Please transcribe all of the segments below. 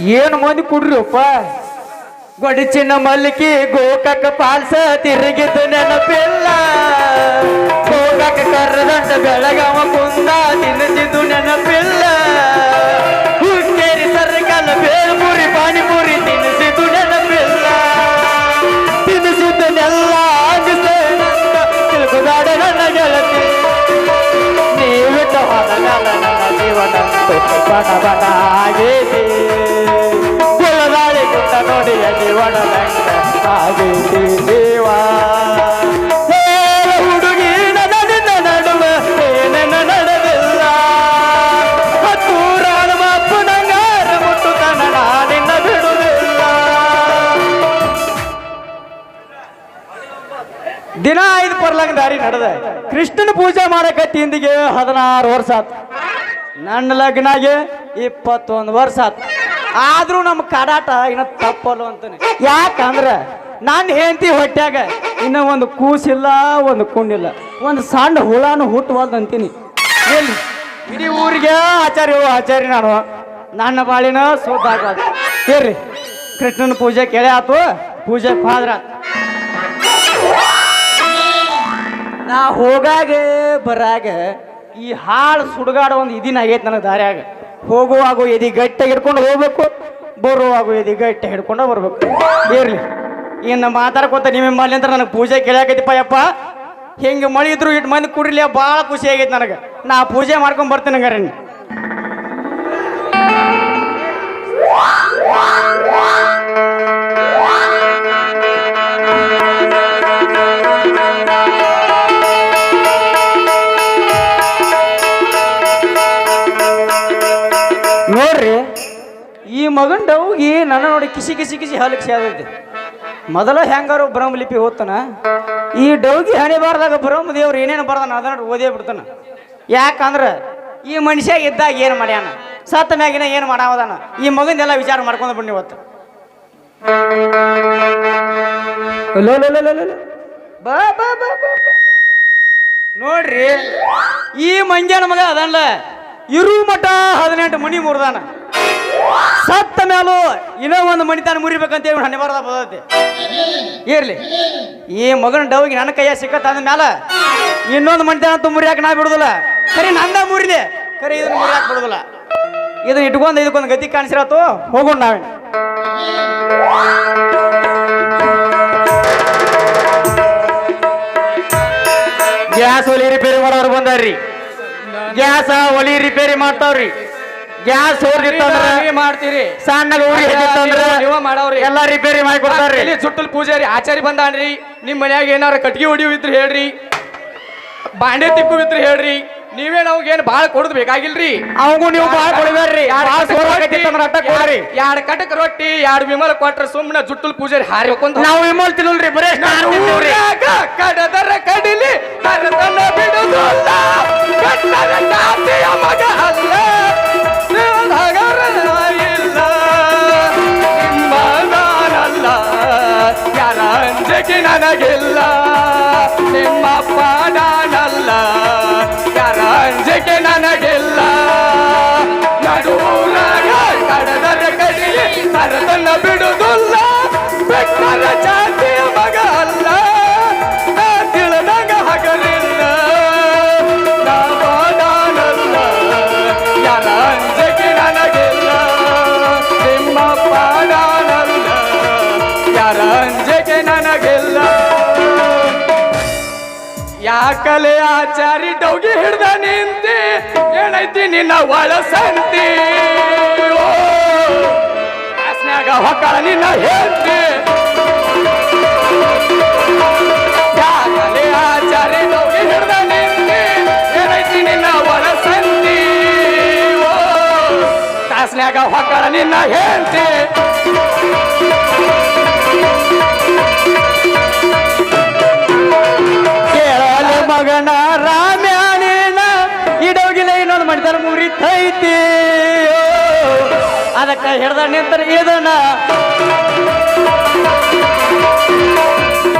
ಏನು ಮಂದಿ ಕುಡ್ರಿಪ್ಪ ಗೊಡಿಚಿನ ಮಲ್ಲಿಗೆ ಗೋಕಾಕ ಪಾಲ್ಸ ತಿರುಗಿದ ನೆನಪಿಲ್ಲ. ಗೋಕಾಕ ಕರ್ರದಂಡ ಬೆಳಗಾವ ಕುಂದ ತಿನ್ನಿಸಿದ್ದು ನೆನಪಿಲ್ಲ. ಹುಕ್ಕೇರಿ ಸರ್ಕಲ್ ಬೇಲ್ಪುರಿ, ಪಾನಿಪುರಿ ತಿನ್ನಿಸಿದ್ದು ನೆನಪಿಲ್ಲ. ತಿನ್ನಿಸಿದ್ದನ್ನೆಲ್ಲ ಆಗಿಸ್ತೇನಂತ ತಿಳ್ಕೊದಾಡ ನನ್ನ ಗೆಳತಿ. ನೀವಿಟ್ಟ ಹೊರಗಲ ನನ್ನ ಜೀವನ ಬಣ ಬಣ ಆಗೇತಿ ದಿನ ಐದು ದಾರಿ ನಡೆದ. ಕೃಷ್ಣನ ಪೂಜೆ ಮಾಡಕ್ಕೆ ತಿಂದಿಗೆ ಹದಿನಾರು ವರ್ಷ ಆತು. ನನ್ನ ಲಗ್ನಾಗೆ ಇಪ್ಪತ್ತೊಂದು ವರ್ಷ ಆತು. ಆದ್ರೂ ನಮ್ಮ ಕಾಡಾಟ ಇನ್ನ ತಪ್ಪಲ್ಲ ಅಂತಾನೆ. ಯಾಕಂದ್ರ ನನ್ನ ಹೆಂಡತಿ ಹೊಟ್ಯಾಗ ಇನ್ನ ಒಂದು ಕೂಸಿಲ್ಲ, ಒಂದು ಕುಂಡಿಲ್ಲ ಒಂದು ಸಣ್ಣ ಹುಳಾನು ಹುಟ್ಟುವಲ್ದು ಅಂತೀನಿ ಎಲ್ಲಿ? ಇಡೀ ಊರಿಗೆ ಆಚಾರ್ಯ ಆಚಾರ್ಯ ನಾನು. ನನ್ನ ಬಾಳಿನ ಶುದ್ಧ ಆಗೋದು ಏರ್ರಿ, ಕೃಷ್ಣನ ಪೂಜೆ ಕೇಳಿ ಆತು, ಪೂಜೆ ಫಾದ್ರ ನಾ ಹೋಗಾಗ, ಬರಾಗ ಈ ಹಾಳು ಸುಡುಗಾಡ ಒಂದು ಇದಿನ ಆಗೈತೆ ನನಗೆ ದಾರ್ಯಾಗ ಹೋಗುವಾಗ ಎದಿ ಗಟ್ಟಿ ಹಿಡ್ಕೊಂಡು ಹೋಗ್ಬೇಕು, ಬರುವಾಗ ಎದಿ ಗಟ್ಟಿ ಹಿಡ್ಕೊಂಡು ಬರ್ಬೇಕು. ಇರ್ಲಿ. ಇನ್ನು ಮಾತಾಡ್ಕೊತ ನಿಮ್ಮ ಮನೆ ಅಂತ ನನಗೆ ಪೂಜೆ ಕೇಳಾಕೈತಿಪ್ಪ ಯಪ್ಪ. ಹಿಂಗೆ ಮಳಿ ಇದ್ರು ಇಟ್ಟು ಮಂದಿ ಕುಡಿಲಿ, ಭಾಳ ಖುಷಿ ಆಗೈತೆ ನನಗೆ. ನಾ ಪೂಜೆ ಮಾಡ್ಕೊಂಡು ಬರ್ತೀನಿ ಹಂಗಾರೆ ನೀ. ಮಗನ್ ಡೌಗಿ ನನ್ನ ನೋಡಿ ಕಿಸಿ ಕಿಸಿ ಕಿಸಿ ಹಾಲಿಗೆ ಸೇದೈತಿ. ಮೊದಲ ಹೆಂಗಾರು ಬ್ರಹ್ಮಲಿಪಿ ಓದ್ತಾನ ಈ ಡೌಗಿ ಹಣೆ ಬಾರ್ದಾಗ ಬ್ರಹ್ಮ ದೇವ್ರು ಏನೇನು ಬರ್ದಾನ ಅದನ್ನ ಓದೇ ಬಿಡ್ತಾನ. ಯಾಕಂದ್ರ ಈ ಮನುಷ್ಯ ಇದ್ದಾಗ ಏನು ಮಾಡ್ಯಾನ? ಸತ್ತ ಮ್ಯಾಗಿನ ಏನು ಮಾಡಾವದಾನ? ಈ ಮಗಂದೆಲ್ಲ ವಿಚಾರ ಮಾಡ್ಕೊಂಡು ಬನ್ನಿ ಇವತ್ತು. ನೋಡ್ರಿ, ಈ ಮಂಜಾನ ಮಗ ಅದಲ್ಲ ಇರು ಮಠ ಹದಿನೆಂಟು ಮಣಿ ಮುರಿದಾನ. ಸತ್ತ ಮೇಲೂ ಇನ್ನೂ ಒಂದು ಮಣಿತಾನ ಮುರಿಬೇಕಂತ ಹೇಳಿ ಬಾರದ ಬದತಿ. ಇರ್ಲಿ. ಈ ಮಗನ ಡವ್ಗೆ ನನ್ನ ಕೈಯ ಸಿಕ್ಕತ್ತ ಮ್ಯಾಲ ಇನ್ನೊಂದು ಮಣಿತಾನ ಅಂತ ಮುರಿಯಾಕ ನಾ ಬಿಡುದಿಲ್ಲ. ಕರಿ ನನ್ನ ಮುರಿಲಿ. ಕರಿ ಇದನ್ನ ಮುರಿಯಾಕ ಬಿಡುದಿಲ್ಲ. ಇದನ್ನ ಇಟ್ಕೊಂಡು ಇದಕ್ಕೊಂದು ಗತಿ ಕಾಣಿಸಿರತ್ತು ಹೋಗೋಣ ನಾವೇ ಗ್ಯಾಸ್ ಒಲಿ ರಿಪೇರಿ ಮಾಡೋರು ಬಂದಾರ್ರಿ. ಗ್ಯಾಸ ಒಲಿ ರಿಪೇರಿ ಮಾಡ್ತಾವ್ರಿ. ಗ್ಯಾಸ್ ಹೋಗಿತ್ತಂದ್ರ ಮಾಡ್ತೀರಿ. ಸಣ್ಣ ನೀವ ಮಾಡವ್ರಿ. ಎಲ್ಲ ರಿಪೇರಿ ಮಾಡಿ ಕೊಡ್ತಾರ್ರಿ ಇಲ್ಲಿ ಸುಟ್ಟಲ್ ಪೂಜಾರಿ ಆಚಾರಿ ಬಂದಾನ್ರಿ. ನಿಮ್ ಮನ್ಯಾಗ ಏನಾರ ಕಟ್ಗಿ ಹೊಡಿಯು ಇದ್ರ ಹೇಳ್ರಿ. ಬಾಂಡೆ ತಿಕ್ಕು ಇದ್ರ ಹೇಳ್ರಿ. ನೀವೇ ನಮ್ಗೆ ಏನ್ ಬಾಳ ಕೊಡದ್ ಬೇಕಾಗಿಲ್ರಿ. ಅವಂಗೂ ನೀವು ಬಾಳ ಕೊಡ್ಬೇಡ್ರಿ. ಎರಡ್ ಕಟಕ್ ರೊಟ್ಟಿ? ಎರಡ್ ವಿಮಲ್ ಕೊಟ್ರ ಸುಮ್ಮನೆ ಜುಟ್ಟಲ್ ಪೂಜಾರಿ ಹಾರಿ ನಾವು ವಿಮಲ್ ತಿನ್ನಲ್ರಿ ಬರೇ ಕಡದರ ಕಡಿಲಿ ಕಟ್ಟದ ಮಗ ಅಲ್ಲ. ಯಾಕಲೆ ಆಚಾರಿ ಡೌಗಿ ಹಿಡ್ದ ನಿಂತಿ ಏನೈತಿ ನಿನ್ನ ಒಳಸಂತಿ ಓ ಕ್ಲಾಸ್ನ್ಯಾಗ ಹೊಕ್ಕಳ ನಿನ್ನ ಹೆಂತಿ ಯಾಕಲೆ ಆಚಾರಿ ಡೌಗಿ ಹಿಡ್ದ ನಿಂತಿ ಏನೈತಿ ನಿನ್ನ ಒಳಸಂತಿ ಓ ಕ್ಲಾಸ್ನ್ಯಾಗ ಹೊಕ್ಕಳ ನಿನ್ನ ಹೆಂಡತಿ. ಮುರಿತೈತಿ ಅದಕ್ಕೆ ಹಿಡ್ದ ನಿಂತರ ಇದನ್ನ.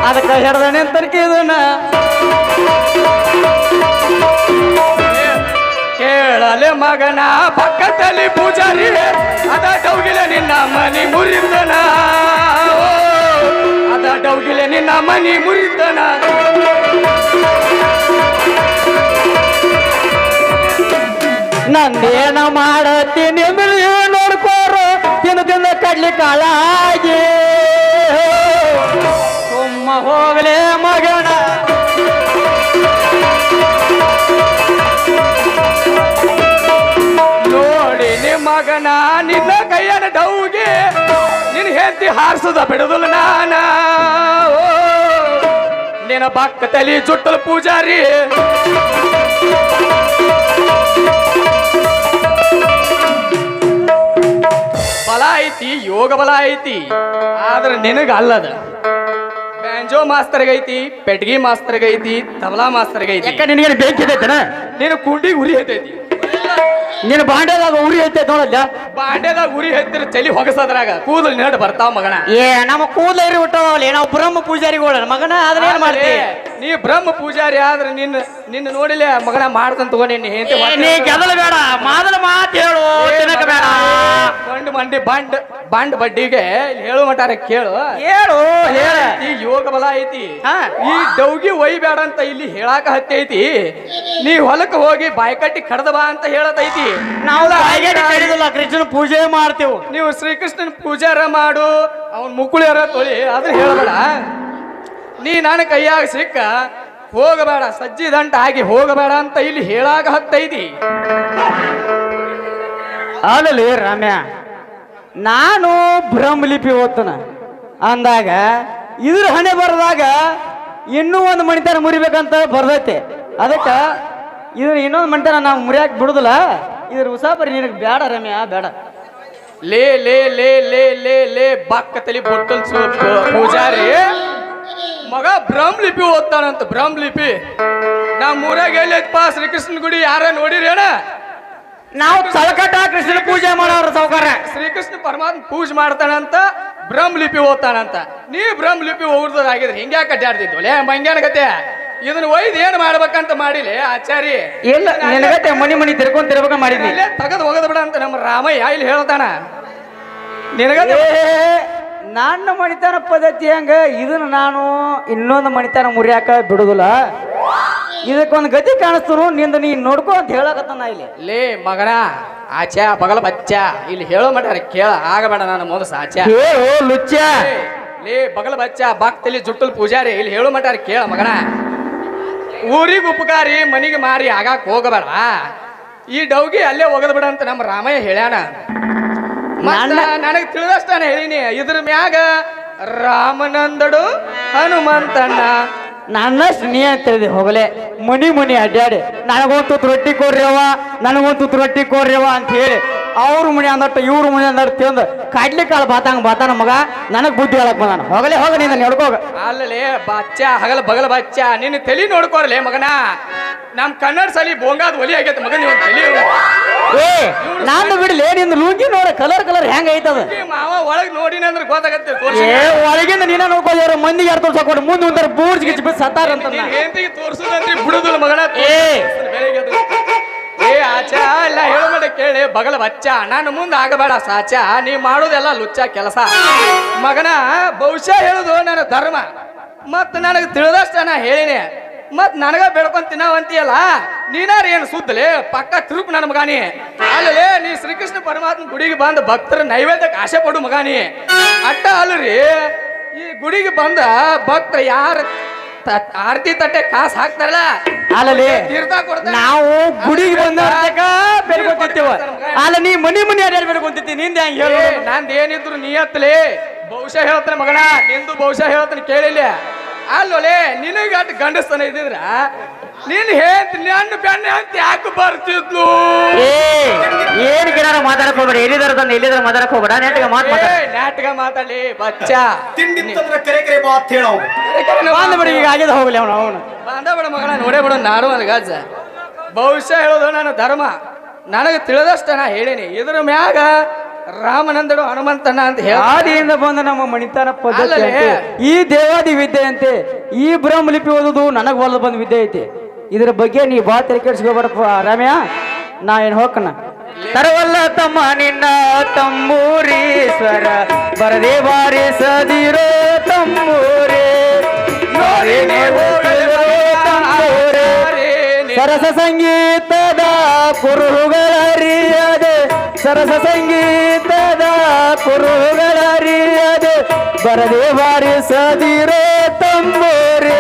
ಅದಕ್ಕೆ ಹಿಡ್ದ ನಿಂತರ ಇದನ್ನ. ಕೇಳಲೆ ಮಗನ ಪಕ್ಕದಲ್ಲಿ ಪೂಜಾರಿ ಅದ ಡೌಗಿಲೆ ನಿನ್ನ ಮನಿ ಮುರಿದನ ಅದ ಡೌಗಿಲೆ ನಿನ್ನ ಮನಿ ಮುರಿದನ ನಂದೇನ ಮಾಡತ್ತೀನಿ ನೋಡ್ಕೋರು ತಿನ್ನು, ತಿನ್ನ, ಕಡ್ಲಿ ಕಾಳಾಗಿ. ಸುಮ್ಮ ಹೋಗಲೇ ಮಗನ. ನೋಡಿ ನಿಮ್ಮ ಮಗನ, ನಿನ್ನ ಕೈಯನ ಡೌಗೆ. ನಿನ್ನ ಹೆತ್ತಿ ಹಾರಿಸದ ಬಿಡುದಿಲ್ಲ ನಾನ. ನಿನ್ನ ತಲೆ ಚುಟ್ಟಲು ಪೂಜಾರಿ. ಐತಿ ಯೋಗ ಬಲ ಐತಿ. ಆದ್ರೆ ನಿನಗ ಅಲ್ಲದ ಬ್ಯಾಂಜೋ ಮಾಸ್ತರ್ಗೈತಿ ಪೆಟ್ಗಿ ಮಾಸ್ತರ್ಗೈತಿ ತಬಲಾ ಮಾಸ್ತರ್ಗೈತಿ. ಯಾಕ ನಿನಗೆ ಬೇಕಿದೈತನ? ನೀನು ಕುಂಡಿಗೆ ಉರಿ ಐತೈತಿ ನಿನ್ನ ಬಾಂಡೆದಾಗ ಉರಿ ಐತೆ ನೋಡಲ್ಲ. ಬಾಂಡ್ಯದಾಗ ಉರಿ ಹತ್ತಿರ ಚಲಿ ಹೊಗಸದ್ರಾಗ ಕೂದಲು ನೆರಡು ಬರ್ತಾವ ಮಗನ. ಏ ನಮ್ಮ ಕೂದಲ ಇರಿ ಬಿಟ್ಟವಲ್ಲ ನಾವು ಬ್ರಹ್ಮ ಪೂಜಾರಿಗಳ ಮಗನ ಆದ್ರೆ ಏನ್ ಮಾಡ್ತಿ? ನೀ ಬ್ರಹ್ಮ ಪೂಜಾರಿ ಆದ್ರೆ ನಿನ್ನ ನಿನ್ನ ನೋಡಿಲ್ಲ ಮಗನ ಮಾಡ್ತಂತ ತಗೋ ನಿನ್ನ ಹೆಂಡತಿ ನೀ ಗೆದಲ್ ಬೇಡ ಮಾದಲ ಮಾತು ಹೇಳು ತಿನ್ನಕ ಬೇಡ. ಬಂಡ್ ಮಂಡಿ ಬಂಡ್ ಬಂಡ್ ಬಡ್ಡಿಗೆ ಹೇಳು ಮಟಾರ ಕೇಳು. ಹೇಳು ಹೇಳ. ಈ ಯೋಗ ಬಲ ಐತಿ. ಈ ಡೌಗಿ ಒಯ್ಬೇಡ ಅಂತ ಇಲ್ಲಿ ಹೇಳಾಕ ಹತ್ತೈತಿ. ನೀ ಹೊಲಕ್ಕೆ ಹೋಗಿ ಬಾಯ್ಕಟ್ಟಿ ಕಡ್ದ ಬಾ ಅಂತ ಹೇಳತೈತಿ. ನಾವು ಕೃಷ್ಣ ಪೂಜೆ ಮಾಡ್ತೇವೆ. ನೀವು ಶ್ರೀಕೃಷ್ಣನ ಪೂಜಾರ ಮಾಡು ಅವನ್ ಮುಕ್ಕುಳಿಯರ ತೊಳಿ ಅದನ್ನ ಹೇಳಬೇಡ. ನೀ ನನ್ನ ಕೈಯಾಗ ಸಿಕ್ಕ ಹೋಗಬೇಡ ಸಜ್ಜಿ ದಂಟ ಆಗಿ ಹೋಗಬೇಡ ಅಂತ ಇಲ್ಲಿ ಹೇಳಾಗ ಹತ್ತೈತಿ ಅಲ್ಲಲ್ಲಿ ರಮ್ಯ ನಾನು ಬ್ರಹ್ಮಲಿಪಿ ಓದ್ತನ. ಅಂದಾಗ ಇದ್ರ ಹಣೆ ಬರದಾಗ ಇನ್ನೂ ಒಂದು ಮಣಿತನ ಮುರಿಬೇಕಂತ ಬರ್ದೈತೆ. ಅದಕ್ಕೆ ಇದ್ರ ಇನ್ನೊಂದು ಮಣಿತನ ನಾವು ಮುರಿಯಾಕ ಬಿಡುದಿಲ್ಲ. ಇದ್ರ ಉಸಾಬರಿ ನಿನಗೆ ಬೇಡ ರಮ್ಯ ಬೇಡ ಲೇ ಲೇ ಲೇ ಲೇ ಲೇ ಲೇ ಬಕ್ಕ ತಲೆ ಬೊಟ್ಟಲ್ ಪೂಜಾರಿ ಮಗ ಬ್ರಹ್ಮಲಿಪಿ ಓದ್ತಾನಂತ ಬ್ರಹ್ಮಲಿಪಿ. ನಮ್ಮ ಊರಾಗ ಎಲ್ಲೈತಪ್ಪ ಶ್ರೀಕೃಷ್ಣ ಗುಡಿ ಯಾರ ನೋಡಿರೇಣ ನಾವು ಸಲಕಟ ಕೃಷ್ಣ ಪೂಜೆ ಮಾಡೋರು ಸಾವುಕಾರ ಶ್ರೀಕೃಷ್ಣ ಪರಮಾತ್ಮ ಪೂಜೆ ಮಾಡ್ತಾನಂತ ಬ್ರಹ್ಮಲಿಪಿ ಓದ್ತಾನಂತ. ನೀ ಬ್ರಹ್ಮಲಿಪಿ ಓದ್ದಾಗಿದ್ರೆ ಹಿಂಗ್ಯಾಕೆ ಅಡ್ಡಾಡ್ತಿದ್ವು ಲೇ ಮಂಗ್ಯಾನ ಕತೆ ಇದನ್ನ ಒಯ್ದು ಏನ್ ಮಾಡ್ಬೇಕಂತ ಮಾಡಿಲಿ ಆಚಾರಿ? ಇಲ್ಲ ನಿನಗತ್ತೆ ಮನಿ ಮನಿ ತಿರ್ಕೊಂಡ್ ತಿರ್ಬೇಕ ಮಾಡಿದ್ನಿ. ಇಲ್ಲೇ ತಗದ್ ಹೋಗದ್ ಬಿಡ ಅಂತ ನಮ್ಮ ರಾಮಯ್ಯ ಇಲ್ಲಿ ಹೇಳ್ತಾನ. ನಿನಗತ್ತೆ ಏ, ನನ್ನ ಮಣಿತನ ಪದ್ಧತಿ ಹಂಗ? ಇದನ್ನ ನಾನು ಇನ್ನೊಂದು ಮಣಿತನ ಮುರಿಯಾಕ ಬಿಡುದಿಲ್ಲ. ಇದಕ್ಕೊಂದು ಗತಿ ಕಾಣಿಸ್ತು ನಿಂದ ನೀ ನೋಡ್ಕೊ ಅಂತ ಹೇಳಕತ್ತಾನ ಇಲ್ಲಿ. ಲೇ ಮಗನ ಆಚೆ ಬಗಲ ಬಚ್ಚ. ಇಲ್ಲಿ ಹೇಳೋ ಮಾಡ್ಯಾರ ಕೇಳ ಆಗಬೇಡ ನಾನು ಮೋದಸ ಹೇಳು ಲುಚ್ಚ. ಲೇ, ಲೇ ಬಗಲ ಬಚ್ಚ ಬಾಕ್ತಲಿ ಜುಟ್ಟಲ್ ಪೂಜಾರಿ ಇಲ್ಲಿ ಹೇಳೋ ಮಾಡ್ಯಾರ ಕೇಳ ಮಗನ. ಊರಿಗೆ ಉಪಕಾರಿ ಮನಿಗೆ ಮಾರಿ ಆಗಾಕ್ ಹೋಗಬೇಡ. ಈ ಡೌಗಿ ಅಲ್ಲೇ ಹೋಗದ್ ಬಿಡ ಅಂತ ನಮ್ಮ ರಾಮಯ್ಯ ಹೇಳ್ಯಾನ. ನನಗೆ ತಿಳಿದಷ್ಟಾನ ಹೇಳಿನಿ ಇದ್ರ ಮ್ಯಾಗ ರಾಮನಂದಡು ಹನುಮಂತಣ್ಣ. ನನ್ನ ನೀ ಅಂತ ಹೇಳಿದೆ ಹೋಗಲೆ. ಮನಿ ಮನಿ ಅಡ್ಡಾಡಿ ನನಗೊಂದು ರೊಟ್ಟಿ ಕೊಡ್ರಿಯವ ನನಗೊಂದು ರೊಟ್ಟಿ ಕೊಡ್ರಿಯವ ಅಂತ ಹೇಳಿ. ಅವ್ರ ಮನೆ ಅಂದಟ್ಟು ಇವ್ರ ಮನೆ ಅಂದಟ್ಟು ತಿಂದು ಕಡ್ಲಿ ಕಾಳು ಬಾತಾಂಗ ಬಾತಾನ ಮಗ ನನಗ್ ಬುದ್ಧಿ ಹೇಳಕ್ ಬಂದಾನ. ಹೋಗಲೆ ಹೋಗ ನೀನು ನೋಡ್ಕೋಗ ಅಲ್ಲಲೇ ಬಚ್ಚ ಹಗಲ ಬಗಲ ಬಚ್ಚ ನಿನ್ನ ತಲಿ ನೋಡ್ಕೋರ್ಲೇ ಮಗನ. ನಮ್ ಕನ್ನಡ ಸಲಿ ಬೋಂಗಾದ ಒಲಿ ಆಗೈತೆ ಮಗನ ನೀವ್ ತಲಿ ಏ ನಾನು ಬಿಡ್ಲಿ ನಿಂದು ಲುಂಗಿ ನೋಡ ಕಲರ್ ಕಲರ್ ಹೆಂಗ ಐತದ? ಮಾವ ಒಳಗ್ ನೋಡಿನ ಅಂದ್ರೆ ಗೊತ್ತಾಗತ್ತೆ ತೋರ್ಸಿ. ಏ ಒಳಗಿಂದ ನೀನ ನೋಡ್ಕೋದ್ರ ಮಂದಿಗೆ ಯಾರು ತೋರ್ಸಕೊಂಡು ಮುಂದೆ ಒಂದರ ಬೂರ್ಜ್ ಗಿಚ್ಚಿ ಸತ್ತಾರ ಅಂತ ನೀನ್ ಹೆಂಡತಿಗೆ ತೋರ್ಸುದಂದ್ರೆ ಬಿಡುದಿಲ್ಲ ಮಗನ ಏ. ಬೆಳಿಗ್ಗೆ. ಏ ಆಚ ಕೇಳಿ. ಬಗಲ ಬಚ್ಚ, ನಾನು ಮುಂದೆ ಆಗಬೇಡ ಸಾಚ. ನೀ ಮಾಡೋದೆಲ್ಲ ಲುಚ್ಚ ಕೆಲಸ. ಮಗನ, ಬಹುಶಃ ಹೇಳುದು ನನ್ನ ಧರ್ಮ. ಮತ್ ನನಗೆ ತಿಳಿದಷ್ಟ ನಾ ಹೇಳಿನಿ. ಮತ್ ನನಗ ಬೆಳ್ಕೊಂಡ್ ತಿನ್ನವಂತೀಯಲ್ಲ? ನೀನಾರ ಏನು ಸುದ್ದಲೆ? ಪಕ್ಕ ತಿರುಪು ನನ್ನ ಮಗಾನಿ. ಅಲ್ಲೇ ನೀ ಶ್ರೀಕೃಷ್ಣ ಪರಮಾತ್ಮ ಗುಡಿಗೆ ಬಂದ ಭಕ್ತರ ನೈವೇದ್ಯಕ್ಕೆ ಆಸೆ ಪಡು ಮಗಾನಿ. ಅಟ್ಟ ಅಲ್ರಿ, ಈ ಗುಡಿಗೆ ಬಂದ ಭಕ್ತ ಯಾರ ತ- ಆರತಿ ತಟ್ಟೆ ಕಾಸು ಹಾಕ್ತಾರಲ್ಲ? ಅಲ್ಲಲ್ಲಿ ತೀರ್ಥ ಕೊಡ್ತಾರ. ನಾವು ಗುಡಿಗೆ ಬಂದ ಬೇಡ್ಕೊಂತಿರ್ತೀವ ಅಲ್ಲ ನೀ ಮನಿ ಮನಿ ಅಡ್ಯಾಡಿ ಬೇಡ್ಕೊಂತಿರ್ತಿ ನಿಂದ ಹೆಂಗ್ ಹೇಳು ಏ, ನಂದ್ ಏನಿದ್ರು ನೀಯತ್ಲೆ ಬಹುಶಃ ಹೇಳ್ತಾನೆ ಮಗಣ ನಿಂದು ಬಹುಶಃ ಹೇಳ್ತಾನೆ ಕೇಳಿಲ್ಲ. ಅಲ್ಲೋಲೆ ನಿನಗೆ ಅಟ್ ಗಂಡಸ್ತನ ಇದ್ದಿದ್ರ? ನೀನ್ ಹೇಳ್ತ ನನ್ನ ಬೆಣ್ಣೆ ಅಂತ ಯಾಕೆ ಬರ್ತಿದ್ಲು? ಏ ಏನ್ ಗಿಡ ಮಾತಾಡಕ್ ಹೋಗ್ಬೇಡ. ಎಲ್ಲಿದಾರ ತಂದು ಎಲ್ಲಿದಾರ ಮಾತಾಡಕ್ ಹೋಗ್ಬೇಡ. ನಾಟಕ ಮಾತು ಮಾತಾಡ. ಏ, ನಾಟಕ ಮಾತಾಡಿ ಬಚ್ಚ. ತಿಂಡಿ ಕರೆ ಕರೆ ಮಾತ್ ಹೇಳ ಬಂದ ಬಿಡಿ ಈಗ ಆಗಿದ ಹೋಗ್ಲಿ ಅವನು ಅವನು. ಬಂದ ಬಿಡ ಮಗಳ ನೋಡೇ ಬಿಡು ನಾನು ಅದು ಗಾಜ ಬಹುಶಃ ಹೇಳೋದು ನನ್ನ ಧರ್ಮ. ನನಗೆ ತಿಳಿದಷ್ಟ ನಾ ಹೇಳೀನಿ. ಇದ್ರ ಮ್ಯಾಗ ರಾಮನಂದಡು ಹನುಮಂತನ ಅಂತ ಹೇಳ ಆದಿಯಿಂದ ಬಂದ ನಮ್ಮ ಮಣಿತನ ಪದ್ಧತಿ ಅಲ್ಲಲೇ. ಅಂತೆ ಈ ದೇವಾದಿ ವಿದ್ಯೆ ಅಂತೆ ಈ ಬ್ರಹ್ಮಲಿಪಿ ಓದುದು ನನಗೆ ಹೊಲದ ಬಂದ ವಿದ್ಯೆ ಐತಿ ಇದ್ರ ಬಗ್ಗೆ ನೀ ಬಾ ತಲೆ ಕೆಡ್ಸ್ಕೊಬೇಡಪ್ಪ ರಾಮ್ಯ ನಾ ಏನು ಹೋಗ್ಕನ ತರವಲ್ಲ ತಮ್ಮ ನಿನ್ನ ತಂಬೂರೀಶ್ವರ ಬರದೇ ಬಾರಿಸದಿರೋ ಸದಿರೋ ನೋಡಿನೇ ತಂಬೂರಿ. ಸರಸ ಸಂಗೀತದ ಕುರುಹುಗಳರಿಯದೆ ಸರಸ ಸಂಗೀತದ ಕುರುಹುಗಳರಿಯದೆ ಬರದೆ ಬಾರಿಸದಿರೋ ತಂಬೂರಿ.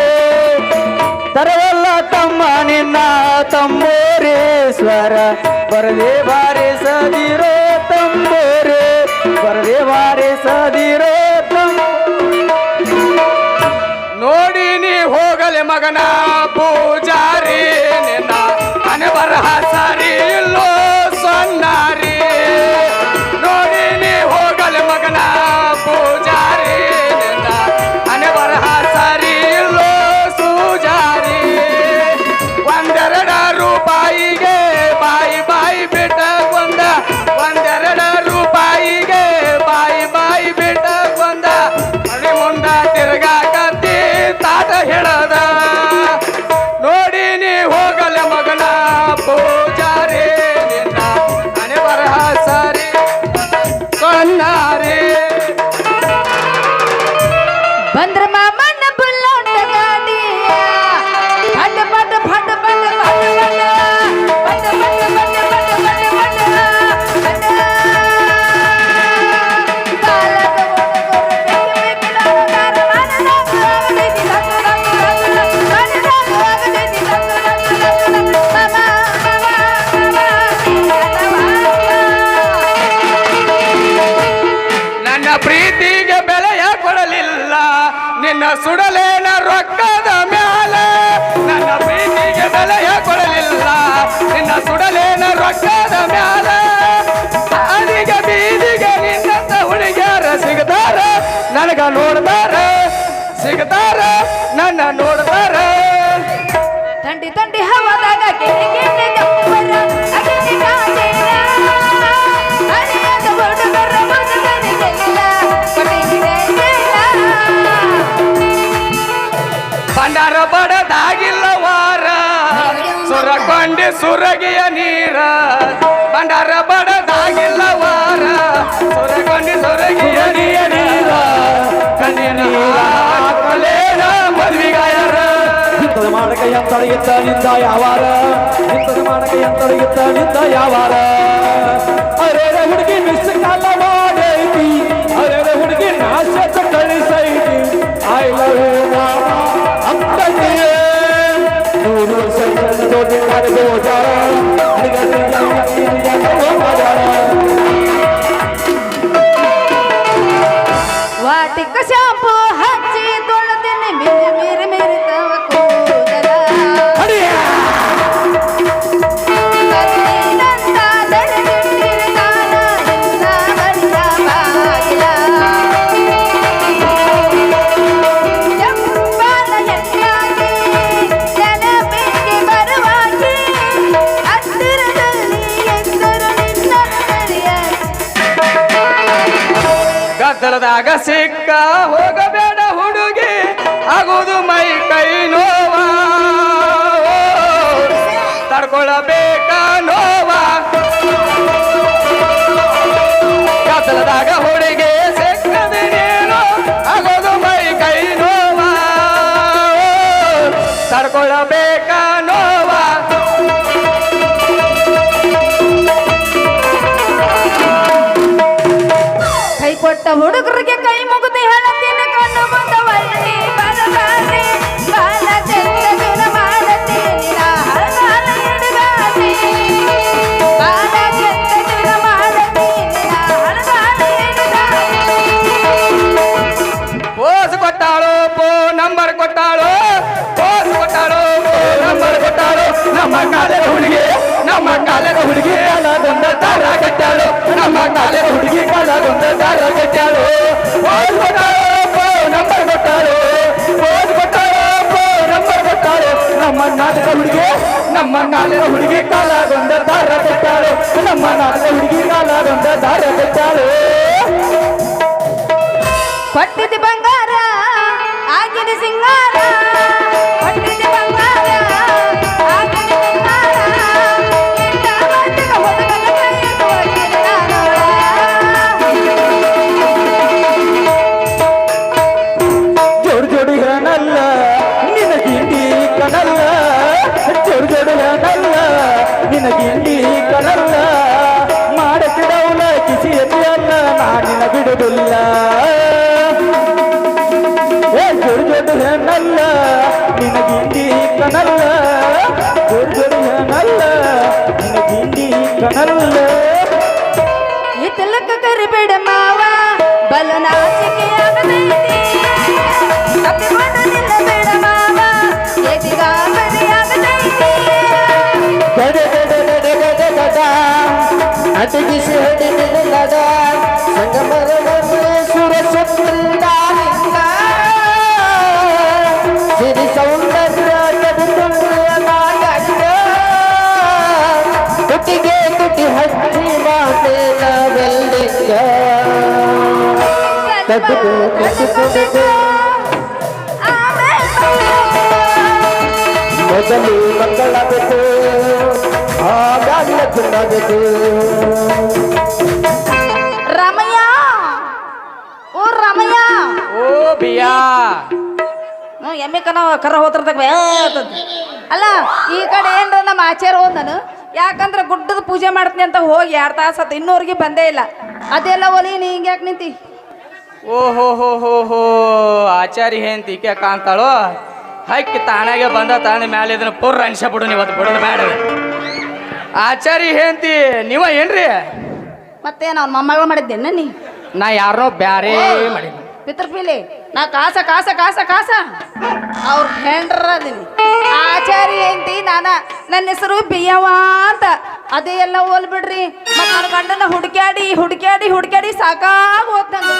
ತರವಲ್ಲ ತಮ್ಮ ನಿನ್ನ ತಂಬೂರೇಶ್ವರ. ಬರದೆ ಬಾರಿಸದಿರೋ ತಂಬೂರಿ. ಬರದೆ ಬಾರಿಸದಿರೋ ನೋಡಿ ನೀ ಹೋಗಲೆ ಮಗನ ಪೂಜಾರಿ ರೊಕ್ಕದ ಮ್ಯಾಲ ಅದಿಗೆ ಬೀದಿಗೆ ನಿನ್ನಂತ ಹುಡುಗ್ಯಾರ ಸಿಗತಾರ. ನನಗ ನೋಡ್ತಾರ ಸಿಗತಾರ ನನ್ನ ನೋಡ್ತಾರ. ತಂಡಿ ತಂಡಿ ಹವಾದಾಗ ಬಂಡಾರ ಗೆರೆ ಸುರಕೊಂಡಿ ಸುರಗಿಯ ನೀರ, ಭಂಡಾರ ಬಡದಾಗಿಲ್ಲ ವಾರ. ಸುರಕೊಂಡಿ ಸುರಗಿಯ ನೀರ, ಕಣ್ಣಿನ ಹಾಕಲೇನ ಮದ್ವಿಗಾಯರ. ಇಂಥದ್ದು ಮಾಡಕ ಎಂತೊಡಗಿತ್ತ ನಿಂದ ಯಾವಾರ? ಇಂಥದ್ದು ಮಾಡಕ ಎಂತೊಡಗಿತ್ತ ನಿಂದ ಯಾವಾರ? ಅರೆ ಹುಡುಗಿ ಮಿಸ್ ಕಾಲ ವಾಟಿಕ ಶಾಂಪು ಹಚ್ಚಿ ಜಾಗ ಸಿಕ್ಕ ಹೋಗಬೇಕು. ಕಾಲದ ಹುಡುಗಿ, ನಮ್ಮ ಕಾಲದ ಹುಡುಗಿ ಕಾಲದೊಂದ ದಾರ ಕಟ್ಟಾಳು ನಮ್ಮ ಕಾಲದ ಹುಡುಗಿ ಕಾಲದೊಂದ ದಾರ ಕಟ್ಟಾಳು ನಂಬರ್ ಕೊಟ್ಟಾಳು. ಪೋಸ್ ಕೊಟ್ಟಾಳು ನಂಬರ್ ಕೊಟ್ಟಾಳು. ನಮ್ಮ ನಾಟಕ ಹುಡುಗಿ, ನಮ್ಮ ನಾಟಕ ಹುಡುಗಿ ಕಾಲದೊಂದ ದಾರ ಕಟ್ಟಾಳು ನಮ್ಮ ನಾಟಕ ಹುಡುಗಿ ಕಾಲದೊಂದ ದಾರ ಕಟ್ಟಾಳು ಕೊಟ್ಟಿದ್ದ ಬಂಗಾರ ನಲ್ಲ ಈ ತಿಲಕ ಕರಿಬೇಡ ಮಾವ ಬಲು ನಾಚಿಕೆ ಆಗದೈತಿ ತಪ್ಪಿಕೊಂಡು ನಿಲ್ಲಬೇಡ ಮಾವ ಎದಿಗ ಬರಿಯಾಗದೈತಿ ಗಡ ಗಡ ಗಡ ಗಡ ಗಡ ಅಟಗಿಸಿ ಹೊಡಿದ ಸಂಗಮದ ಕಟ್ಟಿಕೊಂಡು ಮೊದಲು ಮಕ್ಕಳಾಗಬೇಕು ಆಗಾಗಲೇ ಚೆನ್ನಾಗಬೇಕು ರಮಯ್ಯ ಓ ರಮಯ್ಯ ಓ ಬಿಯಾ ಎಮ್ಮೆ ಕನ ಕರ ಅಂತ ಅಲ್ಲ ಈ ಕಡೆ ಏನ್ರ ನಮ್ಮ ಆಚಾರ ನಾನು ಯಾಕಂದ್ರೆ ಗುಡ್ಡದ ಪೂಜೆ ಮಾಡ್ತೀನಿ ಅಂತ ಹೋಗಿ ಎರಡು ತಾಸು ಇನ್ನೂರಿಗೆ ಬಂದೇ ಇಲ್ಲ ಅದೆಲ್ಲ ಒಲಿ ನೀ ಹಿಂಗ್ಯಾಕೆ ನಿಂತಿ ಓ ಹೋ ಹೋ ಹೋ. ಹೋ ಆಚಾರಿ ಹೆಂತ ಈಕೆ ಕಾಣ್ತಾಳೋ? ಹಕ್ಕಿ ತಾನಾಗೆ ಬಂದ ತಾನ ಮ್ಯಾಲೆ ಇದನ್ನ ಪುರ್ರ ಅನ್ಸ ಬಿಡು ನೀವು ಅದು ಬಿಡೋದು ಬೇಡ. ಆಚಾರಿ ಹೆಂತಿ ನೀವ ಏನ್ರಿ? ಮತ್ತೆ ನಾವು ಮೊಮ್ಮಗಳು ಮಾಡಿದ್ದೇನೆ ನೀ? ನಾ ಯಾರೋ ಬ್ಯಾರೆ ಮಾಡಿ ಪಿತೃಪಿಲಿ ನಾ ಕಾಸ ಕಾಸ ಕಾಸ ಕಾಸ. ಅವ್ರ ಹೆಂಡ್ರ ಅದೀನಿ. ಆಚಾರಿ ಅಂತಿ ನಾನ, ನನ್ನ ಹೆಸರು ಬಿಯವ ಅಂತ. ಅದೇ ಎಲ್ಲ ಹೋಲ್ಬಿಡ್ರಿ. ಬಿಡ್ರಿ ನನ್ನ ಗಂಡನ ಹುಡುಕ್ಯಾಡಿ ಹುಡುಕ್ಯಾಡಿ ಹುಡುಕ್ಯಾಡಿ ಸಾಕಾಗ್ ಹೋಗ್ತಂಗ.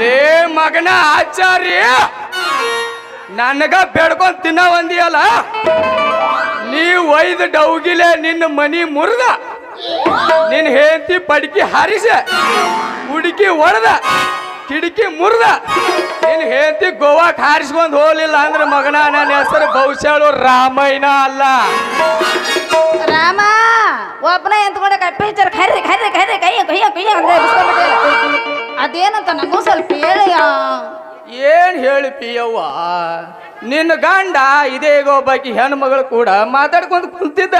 ಲೇ ಮಗನ ಆಚಾರ್ಯ, ನನಗ ಬೇಡ್ಕೊಂಡ್ ತಿನ್ನ ಒಂದಿಯಲ್ಲ? ನೀ ಒಯ್ದು ಡೌಗಿಲೆ ನಿನ್ನ ಮನಿ ಮುರಿದ. ನಿನ್ನ ಹೆಂಡತಿ ಪಡಿಕೆ ಹಾರಿಸ, ಹುಡುಕಿ ಒಡೆದ. ಕಿಟಕಿ ಮುರಿದ. ನಿನ್ನ ಹೇಳ್ತಿ ಗೋವಾ ಹಾರಿಸ್ಕೊಂಡು ಹೋಗ್ಲಿಲ್ಲ ಅಂದ್ರೆ ಮಗನ ನನ್ನ ಹೆಸರು ಬಹುಶಾಳು ರಾಮಯ್ಯನ ಅಲ್ಲ. ರಾಮ ಒಬ್ಬನ ಎಂತ್ಕೊಂಡ ಕಪ್ಪೆ ಹಚ್ಚಾರ. ಖರ್ರಿ ಖರ್ರಿ ಖರ್ರಿ ಕೈಯ ಕೈಯ ಅಂದ್ರೆ. ಅದೇನಂತ ನಂಗೂ ಸ್ವಲ್ಪ ಹೇಳಿಯ ಏನ್ ಹೇಳಿ ಪಿಯವ್ವ? ನಿನ್ನ ಗಂಡ ಇದೇ ಗೋಬಾಕಿ ಒಬ್ಬಾಕಿ ಹೆಣ್ಣು ಮಗಳು ಕೂಡ ಮಾತಾಡ್ಕೊಂಡು ಕುಂತಿದ್ದ.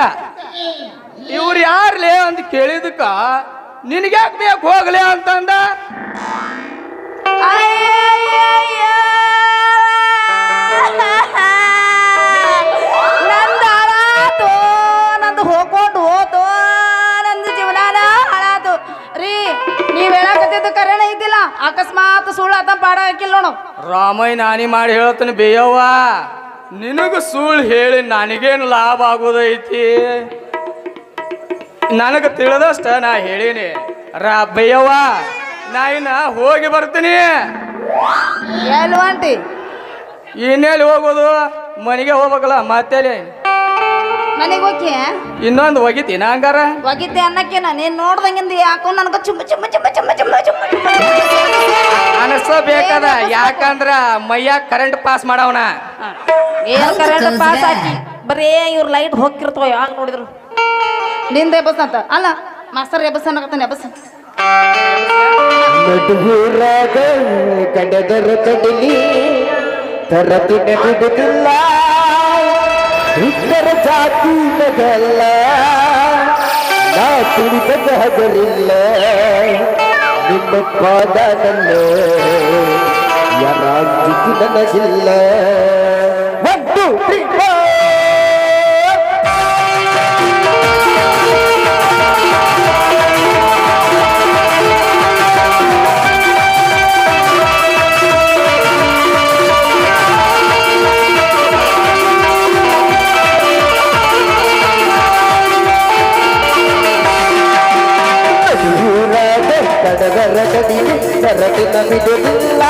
ಇವ್ರು ಯಾರ್ಲೇ ಅಂತ ಕೇಳಿದಕ್ಕ ನಿನಗ್ಯಾಕೆ ಬೇಕು ಹೋಗ್ಲೇ ಅಂತಂದ? ನಂದು ಸುಳ್ಳು ಅಕಸ್ಮಾತ್ ಸುಳ್ಳಾತ ಪಾಡ ಹಾಕಿಲ್ಲ ನೋಡು ರಾಮಯ್ಯ ನಾನಿ ಮಾಡಿ ಹೇಳ್ತಾನೆ ಬೇಯವ್ವ ನಿನಗ ಸುಳ್ಳು ಹೇಳಿ ನನಗೇನು ಲಾಭ ಆಗೋದೈತಿ? ನನಗೆ ತಿಳಿದಷ್ಟ ನಾ ಹೇಳಿನಿ. ರಾ, ಬೇಯವ್ವ. ನಾ ಇನ್ನ ಹೋಗಿ ಬರ್ತೀನಿ ಏನು ಆಂಟಿ ಇನ್ನೆಲ್ಲಿ ಹೋಗೋದು ಮನೆಗೆ ಹೋಗ್ಬೇಕಲ್ಲ ಮತ್ತೆ ಮನೆಗೆ ಹೋಗಿ ಇನ್ನೊಂದು ಒಗಿತೀನಿ ಹಂಗಾರ ಒಗಿತೆ ಅನ್ನಕ್ಕೇನ ನೀನ್ ನೋಡ್ದಂಗಿಂದ ಯಾಕೋ ನನಗ ಚುಮ್ಮ ಚುಮ್ಮ ಚುಮ್ಮ ಚುಮ್ಮ ಚುಮ್ಮ ಚುಮ್ಮ ಚುಮ್ಮ ಅನಸ್ಬೇಕದ ಯಾಕಂದ್ರ ಮೈಯಾಗ ಕರೆಂಟ್ ಪಾಸ್ ಮಾಡವನ ಏನ್ ಕರೆಂಟ್ ಪಾಸ್ ಹಾಕಿ ಬರೇ ಇವ್ರ ಲೈಟ್ ಹೋಗಿರ್ತವ ಯಾವಾಗ ನೋಡಿದ್ರು ನಿಂದ ಎಬ್ಬಸ್ ಅಂತ ಅಲ್ಲ ಮಾಸ್ತರ್ ಎಬ್ಬಸ್ ಅನ್ನಕತ್ತಾನೆ ಎಬ್ಬಸ್ ನಡುಗೂರಾಗ ಕಡದರ ಕಡಲಿ ತರಪಿನ ಬಿಡುತ್ತಿಲ್ಲ ಇತರ ಜಾತಿ ನಗಲ್ಲ ನಾ ತುಳಿದ ಹಗರಿಲ್ಲ ನಿಮ್ಮ ಪಾದ ನನ್ನ ಯಾರಾಂಜಿತು ಸರಟಿನ ಬಿಡುವುದಿಲ್ಲ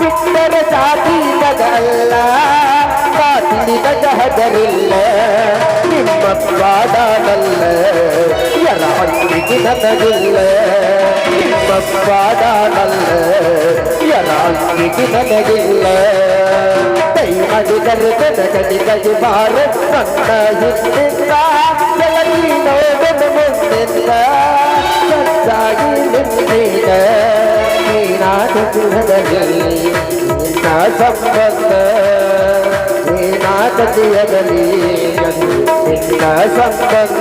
ಬಿಟ್ಟರ ಜಾತಿ ಬದಲ್ಲ ಕಾತಿಲಿದ ಹದರಿಲ್ಲ ನಿಮ್ಮ ಪಾದಾನಲ್ಲ. ಯರ ಅಂಟಿಗೆ ನನಗಿಲ್ಲ. ನಿಮ್ಮ ಪಾದಾನಲ್ಲ, ಯರ ಅಂಟಿಗೆ ನನಗಿಲ್ಲ. ಕೈ ಮಾಡಿದರೆ ಬೆನಗಡಿ ಕೈ ಬಾರ ನನ್ನ ಹಿಂದಿಲ್ಲ ಕೆಳಗಿ ನೋಡದ ಮುಂದಿಲ್ಲ ಸಜ್ಜಾಗಿ ನಿಂತಿನ ನೀನಾದ ಗೃಹದಲ್ಲಿ ನಿನ್ನ ಸಂಬಂಧ ನೀನಾದ ದಿಯದಲ್ಲಿ ನಿನ್ನ ಸಂಬಂಧ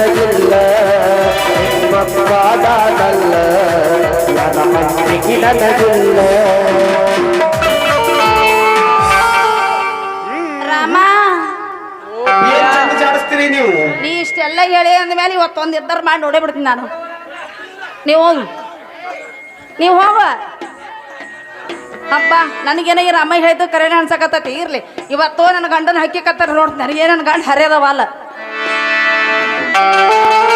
ನನಗಿಲ್ಲ. ಚಂದ ಜಾಡಿಸ್ತೀರಿ ನೀವು? ನೀ ಇಷ್ಟೆಲ್ಲ ಹೇಳಿ ಅಂದ್ಮೇಲೆ ಇವತ್ತೊಂದು ಇದ್ದರ್ ಮಾಡಿ ನೋಡೇ ಬಿಡ್ತೀನಿ ನಾನು. ನೀವು ಹೋಗು. ನೀವು ಹೋಗ. ಅಪ್ಪ ನನಗೇನೋ ಈ ರಾಮ ಹೇಳಿದ್ದು ಕರೆನೇ ಅನ್ಸಕತ್ತೈತಿ ಇರ್ಲಿ. ಇವತ್ತು ನನ್ನ ಗಂಡನ ಹಕ್ಕಿ ಕತ್ತಾರ ನೋಡ್ತೀನಿ ನನಗೆ ನನ್ನ ಗಂಡ ಹರಿಯದವಲ್ಲ Música